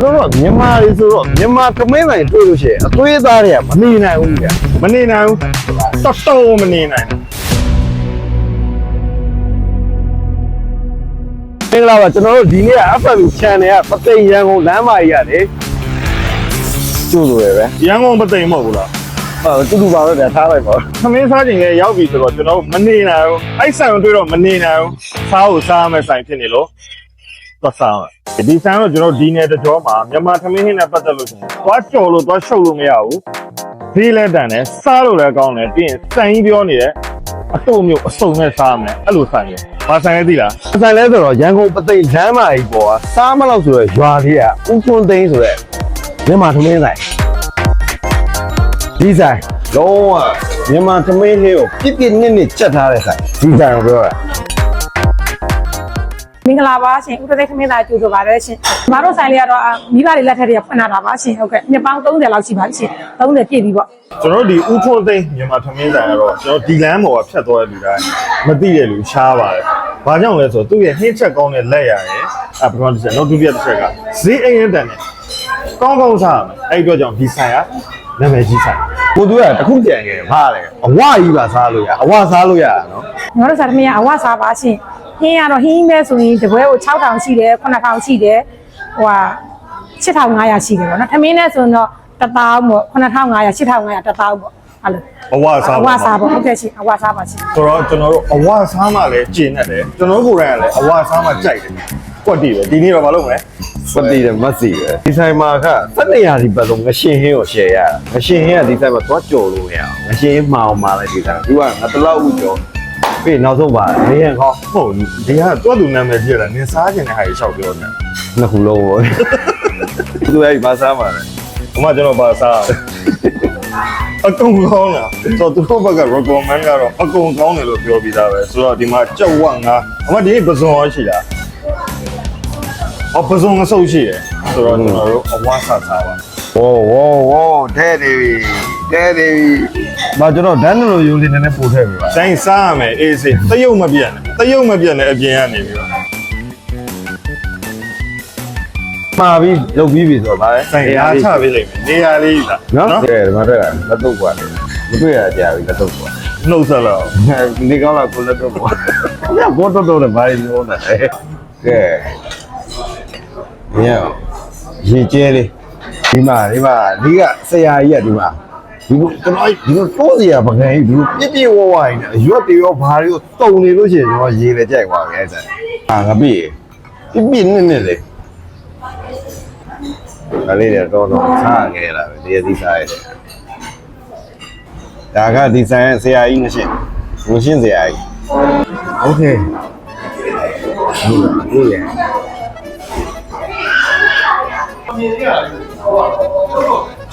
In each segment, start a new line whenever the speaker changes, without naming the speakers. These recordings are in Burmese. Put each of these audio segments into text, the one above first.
တို့တော့မြန်မာတွေဆိုတော့မြန်မာကမင်းတိုင်းတွေ့လို့ရှိရင်အသွေးသားတွေကမနေနိုင်ဘူးဗျာ
မနေနိုင်ဘူးတော်တော်မနေနိုင်ဘူး
မင်္ဂလာပါကျွန်တော်တို့ဒီနေ့က FB channel ကပသိမ်ရန်ကုန်လမ်းမကြီးရတယ်ကျိုးလိုရယ်ပဲ
ရန်ကုန်မသိမ်မဟုတ်ဘူးလား
ဟုတ်တူတူပါပဲဗျာထားလိုက်ပါ
သမင်းစားခြင်းလည်းရောက်ပြီဆိုတော့ကျွန်တော်တို့မနေနိုင်ဘူးအဲ့ဆိုင်ကိုတွေ့တော့မနေနိုင်ဘူးစားကိုစားမယ်ဆိုင်ဖြစ်နေလို့ သွားစားမယ်ဒီဆိုင်တော့ကျွန်တော်ဒီနယ်တကြောမှာမြန်မာသမင်းဟင်းနဲ့ပတ်သက်လို့ရှိရင်သွားကြော်လို့သွားရှုပ်လို့မရဘူးဈေးလဲတန်တယ်စားလို့လည်းကောင်းတယ်ပြီးရင်ဆိုင်ကြီးပြောနေတယ်အတုံမျိုးအစုံနဲ့စားမယ်အဲ့လိုဆိုင်မျိုးဘာဆိုင်လဲသိလား
ဆိုင်လဲဆိုတော့ရန်ကုန်ပသိမ်လမ်းမကြီးပေါ်ကစားမလို့ဆိုတော့ရွာလေးကဥဖွန်သိန်းဆိုတဲ့မြန်မာသမင်းဆိုင်ဒီဆိုင်လုံးဝမြန်မာသမင်းလေးကိုပြစ်ပြစ်နစ်နစ်ချက်ထားတဲ့ဆိုင်ဒီဆိုင်ကိုပြောတာ
မ င်္ဂလာပါရှင်ဥပဒေခမင်းသားကြိုဆိုပါရရှင်။မတို့ဆိုင်လေးကတော့အာမိဘတွေလက်ထက်တွေကဖွင့်လာတာပါရှင်။ဟုတ်ကဲ့။နှစ်ပေါင်း30လောက်ရှိပါပြီရှင်။30ပြည့်ပြီပေါ့
ကျွန်တော်တို့ဒီဥထုံးသိန်းမြန်မာသမင်းဆိုင်ကတော့ကျွန်တော်ဒီလမ်းပေါ်ကဖြတ်သွားတဲ့လူတိုင်းမသိတဲ့လူရှားပါတယ်။ဘာကြောင့်လဲဆိုတော့သူ့ရဲ့နှင်းချက်ကောင်းတဲ့လက်ရရဲ့အပထမတစ်ချက်နောက်ဒုတိယတစ်ချက်ကဈေးအရင်တန်တယ်။ကောင်းကောင်းစားရမယ်။အဲ့ဒီအတွက်ကြောင့်ဒီဆိုင်ကနာမည်ကြီးဆိုင်
ကိုသူကတခုကြံခဲ့ဘာလဲအဝကြီးပါစားလို့ရအဝစားလို့ရတာနော်။
ညီတို့ဆိုင်သမီးကအဝစားပါရှင်။ ဟင်းကတော့ဟင်းမဲဆိုရင်တပွဲကို6000ရှိတယ်9000ရှိတယ်။ဟိုဟာ6500ရှိတယ်ပေါ့နော်။ထမင်းနဲ့ဆိုရင်တော့1000ပေါ့9500 8500 1000ပေါ့။အဲ့လို
အဝစား
အဝစားပေါ့ဟုတ်ကဲ့ရှင်အဝစားပါရှင်
ဆိုတော့ကျွန်တော်တို့အဝစားမှလည်းကျင်နေတယ်ကျွန်တော်တို့ကိုယ်တိုင်ကလည်းအဝစားမှကြိုက်တယ်။ကွက်တီပဲဒီနေ့တော့မလုပ်မယ်
စတိတယ်မတ်စီပဲဒီဆိုင်မှာက7ရာဒီပတ်လုံးငရှင်ဟင်းကို share ရတာငရှင်ဟင်းကဒီဆိုင်မှာသွားကြော်လို့မရအောင်ငရှင်ဟင်းမှအောင်ပါလဲဒီဆိုင်သူကငါတလောက်ဦးကြော် ပြီးနောက်ဆုံးပါနေရခေါ။
ဟုတ်ဒီကတွတ်သူနာမည်ပြတာနင်စားခြင်းတဲ့ဟာကြီးလျှောက်ပြောနေ။
နှစ်ခုလုံးပေါ့သူအဲ့ဒီဘာစားမှာလဲ။
အမကျွန်တော်ပါစားအကုန်ကောင်းလားဆိုတော့သူတို့ဘက်က recommend ကတော့အကုန်ကောင်းတယ်လို့ပြောပြီးသားပဲဆိုတော့ဒီမှာကြောက်ဝငါအမဒီနေ့ပဇွန်ရောရှိလားအော်ပဇွန်ငဆုပ်ရှိတယ်ဆိုတော့ကျွန်တော်တို့အဝါစားစားပါ
ဝေါဝေါဝေါထဲနေပြီ ထဲနေပြီမကျွန်တော်ဒန်းလိုရိုးလေးနည်းနည်းပို့ထည့်ပြီပါ
တိုင်းစားရမယ်အေးစေးတရုပ်မပြတ်နဲ့တရုပ်မပြတ်နဲ့အပြင်ကနေပြီးတော့
မှာပြီးလုတ်ပြီးပြီဆိုတော့ဗါလဲ
တိုင်းအားချပေးလိုက်မယ်နေရာလေးလား
နော်ကဲဒီမှာတွေ့တာလက်တော့กว่าတယ်မတွေ့ရကြပြီလက်တော့กว่า
နှုတ်ဆက်တော့
နေကောင်းလားကိုလက်တော့กว่าညဘောတော့တော့လည်းဘာလို့လဲကဲညရေကျဲလေးဒီမှာဒီမှာဒီကဆရာကြီးကဒီမှာ ဒီလိုကျွန်တော်ဒီလိုတိုးစရာပကံကြီးဒီလိုပြည့်ပြည့်ဝဝရနေရွက်တွေရောဘာတွေရောတုံနေလို့ရှိရင်ကျွန်တော်ရေလည်းကြိုက်သွားပြီအဲ့ဒါအာငါပြီပြည့်ပြည့်နဲ့နဲ့လေဒါလေးတွေတော့တော့စားခဲ့တာပဲဒီအသီးစားရတယ်ဒါကဒီဇိုင်းဆရာကြီးငရှင်းငရှင်းဆရာကြီးโอเคဟုတ်ရဲ့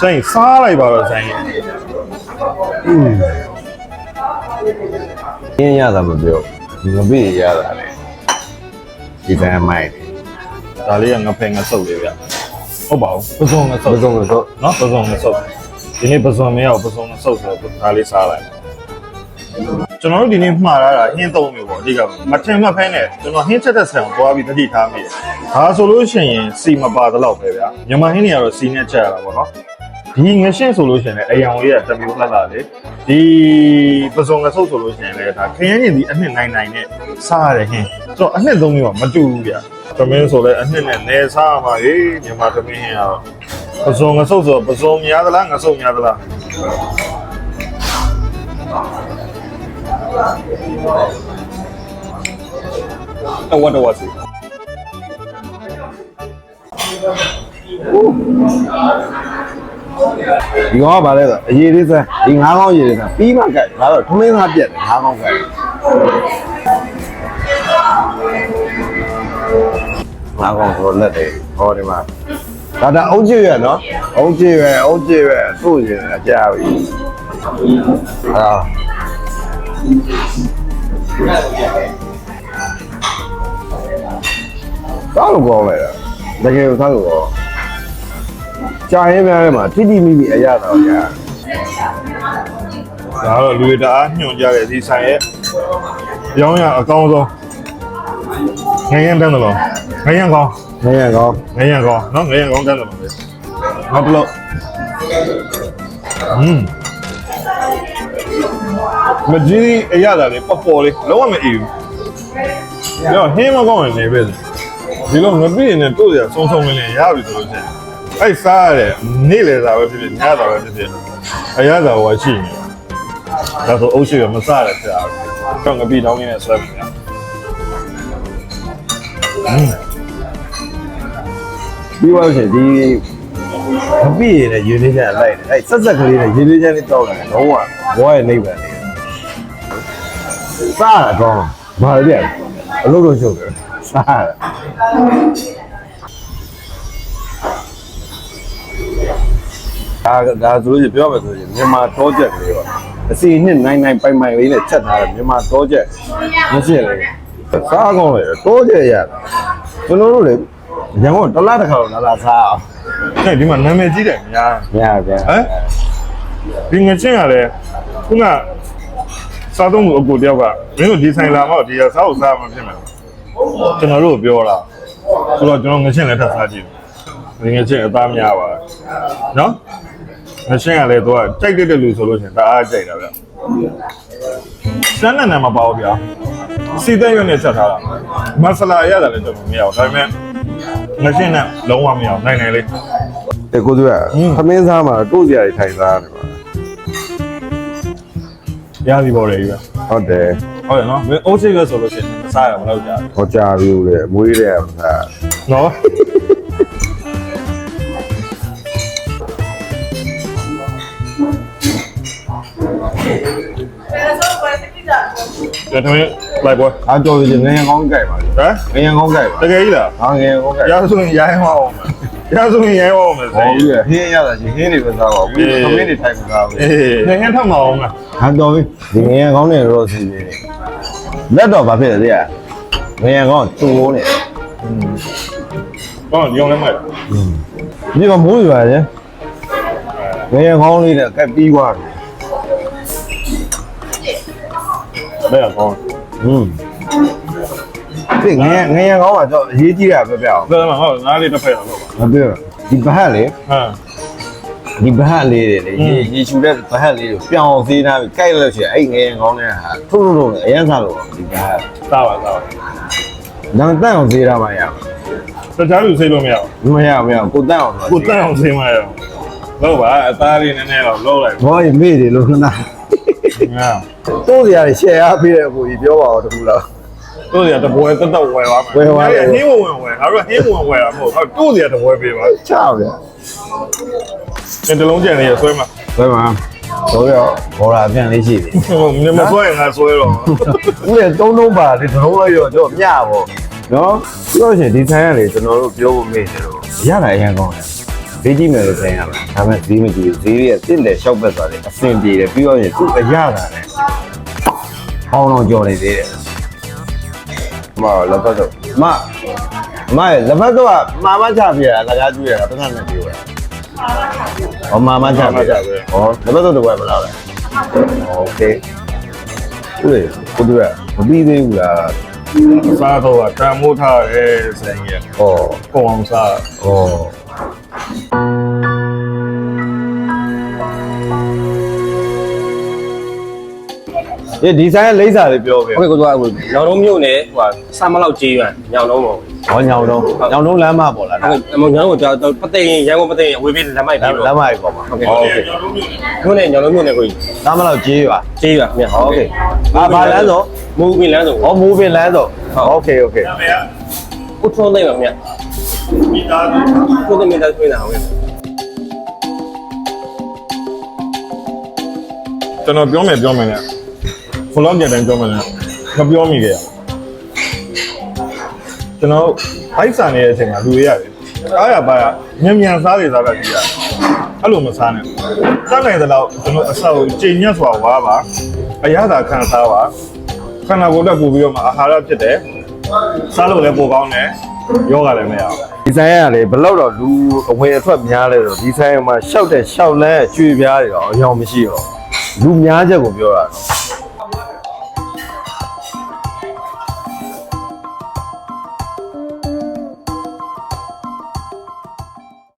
ဆိုင်စားလိုက်ပါတော့ဆိုင်ရဲ့
ရင်းရတာမပြောဒီငပိရတာလေဒီဇိုင်းမိုက်
ဒါလေးကငဖဲငဆုပ်လေးဗျဟုတ်ပါဘူးပဇွန်ငဆုပ်
ဘယ်ဆုံးလို့ဆို
နော်ပဇွန်ငဆုပ်ဒီနေ့ပဇွန်မရဘူးပဇွန်ငဆုပ်ဆိုတော့ဒါလေးစားလိုက်ကျွန်တော်တို့ဒီနေ့မှားရတာဟင်းသုံးမျိုးပေါ့အဓိကမထင်မှတ်ဖဲနဲ့ကျွန်တော်ဟင်းချက်တဲ့ဆံကိုသွားပြီးတတိထားမိတယ်ဒါဆိုလို့ရှိရင်စီမပါတော့ပဲဗျာမြန်မာဟင်းတွေကတော့စီနဲ့ချက်ရတာပေါ့နော် ဒီငရှင်းဆိုလို့ရှိရင်လည်းအယောင်လေးကတစ်မျိုးလှလှလေဒီပဇွန်ငဆုပ်ဆိုလို့ရှိရင်လည်းဒါခရမ်းကျင်ဒီအနှစ်နိုင်နိုင်နဲ့စားရတဲ့ဟင်းဆိုတော့အနှစ်သုံးမျိုးကမတူဘူးဗျာသမင်းဆိုလည်းအနှစ်နဲ့နေစားရမှာလေမြန်မာသမင်းဟင်းကတော့ပဇွန်ငဆုပ်ဆိုပဇွန်များသလားငဆုပ်များသလားတော့ဝတ်တော့ဝတ်စီ
ဒီကောင်ကဗာလဲဆိုအရေးလေးစမ်းဒီငါးကောင်းရေးလေးစမ်းပြီးမှကြိုက်ငါတော့ထမင်းသားပြက်တယ်ငါးကောင်းကြိုက်ငါးကောင်းဆိုလက်တယ်ဟောဒီမှာဒါဒါအုံးကြည့်ရနော်အုံးကြည့်ရအုံးကြည့်ရသူ့ရင်အကြာပြီဟာစားလို့ကောင်းလိုက်တာတကယ်ကိုစားလို့ကောင်း ကြာရင်များထဲမှာတိတိမိမိအရသာကြာ
ဒါတော့လူတွေတအားညွှန်ကြတဲ့ဒီဆိုင်ရဲ့ရောင်းရအကောင်းဆုံးငရင်တန်းတယ်လို့ငရင်ကောင်း
ငရကောင်း
ငရံကောင်းနော်ငရံကောင်းတက်တယ်မှာပဲနောက်တစ်လုံးอืมမကြီးအရသာလေးပေါ်ပေါ်လေးလုံးဝမအေးဘူးတော့ဟင်းမကောင်းရင်လည်းပဲဒီလိုငပိရင်နဲ့တို့ရဆုံးဆုံးလေးရပြီဆိုလို့ရှိရင် အဲ့စားရတဲ့နေ့လေသာပဲဖြစ်ဖြစ်ညသာပဲဖြစ်ဖြစ်အရသာဟောရှိနေဒါဆိုအုပ်ရှိရမစားရတဲ့ဆရာတော့ငပိတောင်းနေနဲ့ဆွဲပြီညာอืม
ပြီးသွားလို့ရှိရင်ဒီမပြည့်ရတဲ့ရင်းနှီးချမ်းလိုက်တယ်အဲ့ဆက်ဆက်ကလေးနဲ့ရင်းနှီးချမ်းလေးတောက်လာတယ်လုံးဝဘောရဲ့နိဗ္ဗာန်လေးစားရကောင်းဘာလဲအလုပ်တော့ရှုပ်တယ်စားရ ဒါဒါဆိုလို့ပြောမယ်ဆိုရင်မြန်မာတောချက်ကလေးပါအစီနှစ်နိုင်နိုင်ပိုင်ပိုင်လေးနဲ့ချက်ထားတယ်မြန်မာတောချက်မရှိလေစားကောင်းလေတောချက်ရကျွန်တော်တို့လေရန်ကုန်တလားတစ်ခါတော့လာလာစားအောင်
အဲ့ဒီမှာနာမည်ကြီးတယ်ညာ
မရဗျာ
ဟမ်ဒီငချင်းကလည်းခုနစားသုံးမှုအကိုတယောက်ကမင်းတို့ဒီဆိုင်လာတော့ဒီစားကိုစားမှဖြစ်မယ်ကျွန်တော်တို့ပြောတာဆိုတော့ကျွန်တော်ငချင်းလည်းထပ်စားကြည့်ဒီငချင်းအသားများပါနော် ငချင်းကလည်းသူကကြိုက်တဲ့လူဆိုလို့ရှိရင်တအားကြိုက်တာဗျစမ်းနဲ့နဲ့မပါဘူးဗျာစီတဲ့ရွက်နဲ့ချက်ထားတာမဆလာရတာလည်းကျွန်တော်မရဘူးဒါပေမဲ့ငချင်းနဲ့လုံးဝမရဘူးနိုင်နိုင်လေး
တဲ့ကိုသူက
อืม
သမင်းစားမှာတို့စရာတွေထိုင်စားတယ်ပါ
ရစီပေါ်တယ်ကြီးပဲ
ဟုတ်တယ်
ဟုတ်တယ်နော်မင်းအိုးစိတ်ပဲဆိုလို့ရှိရင်မစားရမလို့ကြာဘူး
ဟောကြားပြီးဦးလေအမွေးတဲ့မစား
နော် ဒါတမင်းလိုက်ပေါ်
အားကြော်ရင်ငရံကောင်းကြိုက်ပါလေ
ဟမ်
ငရံကောင်းကြိုက်ပါ
တကယ်ကြီးလား
ဟာငရံကောင်းကြိုက်
ရဆိုရင်ရိုင်းအောင်မယ်ရဆိုရင်ရိုင်းအောင်မယ်
ဟော
စိ
ပြီးရဟင်းရတာချင်းဟင်းတွေပဲစားပါဘူးသမင်းတွေထိုင်မစားဘူး
အေးငင်းထောက်မအောင်လား
ဟာတော်ပြီဒီငရံကောင်းနေတော့စီနေလက်တော့ဘာဖြစ်လဲတဲ့ငရံကောင်းတူနေ
ဟောဒီအောင်လည်းမိုက်
ဒီကမိုးရွာတယ်ငရံကောင်းလေးနဲ့ကက်ပြီးသွားတယ်
ဘယ်ကောင်း
อืมဒီငရံငရံကောင်းကတော့အရေးကြီးတာပဲပြောက်
ဘယ်မှာဟောငါးလေးတစ်ဖက်တော့ပါ
မပြောဒီဘဟတ်လေ
ဟမ်
ဒီဘဟတ်လေးတွေလေရေရေရှူတဲ့ဘဟတ်လေးတွေပြောင်းအောင်သေးထားပြီးကြိုက်လို့ရှိရင်အဲ့ငယ်ကောင်းတဲ့ဟာထုတ်လို့လို့အရင်စားလို့ဒီဘဟတ်
စားပါစားပါ
နံတန့်အောင်သေးထားမှရ
တခြားလူစိတ်လို့မရဘူး
မရမရကိုတန့်အောင်
ကိုတန်းအောင်စိတ်မရဘူးလို့ပါအသားလေးနည်းနည်းတော့လုံးလိုက်
ဘောရမေ့တယ်လို့ခဏ
ငါ
တိုးစရာရှယ်အားပေးတဲ့အကိုကြီးပြောပါဦးတခုလား
တို့ရတပွဲတက်တက်ဝယ်ပါမယ် ဟင်းဝင်ဝင်ဝယ်ငါတို့ဟင်းဝင်ဝယ်တာမဟုတ်ဟုတ်တို့ရတပွဲပေးပါ
ချောက်ဗျာ
တင်တလုံးကြံနေရဆွဲမှာ
ဘယ်မှာတော့ရောဘောရာပြန်လေးရှိတယ်
ဟိုမြမဆွဲရင်ငါဆွဲတော့
ဦးရဲ့သုံးလုံးပါလေသုံးလိုက်ရောတော့မျှပေါ့နော်ပြီးတော့ရှင်ဒီဆိုင်ကလေကျွန်တော်တို့ပြောဖို့မေ့တယ်လို့ရတာအရင်ကောင်းတယ် ဈေးကြီးမယ်လို့ဆိုင်ရမှာဒါပေမဲ့ဈေးမကြီးဘူးဈေးရဲ့တင့်တယ်ရှောက်ဘက်သွားတယ်အဆင်ပြေတယ်ပြီးတော့ရှင်သူ့အရတာနဲ့ဟောင်းအောင်ကြော်နေသေးတယ်မလက်ဖက်တော့မမရဲ့လက်ဖက်တော့မာမချပြရတာလကားကျွေးရတာပတ်စံနဲ့ပြောရတာဟောမာမချပြရဟောလက်ဖက်တော့တော့မလားโอเคဦးလေကိုတို့ကမပြီးသေးဘူးလား
စားတော့တန်မိုးထားရဲဆိုင်ရ
ဟော
ပုံအောင်စား
ဟော ဒီဒီဇိုင်းလိမ့်စာလေးပြောပြ
ဟုတ်ကဲ့ကိုတော့ညောင်လုံးမြို့နယ်ဟိုဆမ်းမလောက်ကြေးရွံညောင်လုံးပေါ့
ဟောညောင်တော့ညောင်တော့လမ်းမပေါ်လာ
ဟုတ်ကဲ့ညောင်လုံးကိုကျွန်တော်ပသိရင်ရန်ကုန်ပသိရင်ဝေးပြီးလက်မိုက်ပြီး
လ
တော့
မ်းမကြီးပေါ်မှာ
ဟုတ်ကဲ့
โอเค
မြို့နယ်ညောင်လုံးမြို့နယ်ကို
လမ်းမလောက်ကြေးရွာ
ကြေးရွံမြတ်
โอเคအာဘာလမ်းတော့
မူပင်လမ်းဆို
ဟောမူပင်လမ်းတော့โอเคโอเค
ကိုထုံးသိမ့်ပါမြတ်
မိသားစု
ကိုသိမ့်မိသားဆွေးတာဟုတ်ကဲ့
ကျွန်တော်ပြောမယ်ပြောမယ်လေ ဖလော့ကြတဲ့ပြောမယ်လေမပြောမိကြရကျွန်တော်ဘိုက်ဆန်နေတဲ့အချိန်မှာလူတွေရတယ်အားရပါရမြန်မြန်စားနေစားတာကြီးရအဲ့လိုမစားနဲ့စားနိုင်တဲ့တော့ကျွန်တော်အဆောက်ချိန်ညက်စွာဝါပါအရသာခံစားပါခန္ဓာကိုယ်တက်ပို့ပြီးတော့မှအာဟာရဖြစ်တယ်စားလို့လည်းပိုကောင်းတယ်ယောဂလည်းမရဘူး
ဒီဇိုင်းကလေဘယ်လောက်တော့လူအဝင်အထွက်များလဲဆိုဒီဇိုင်းမှာရှောက်တဲ့ရှောက်လန်းကျွေပြားတွေတော့အယောင်မရှိတော့လူများချက်ကိုပြောတာနော်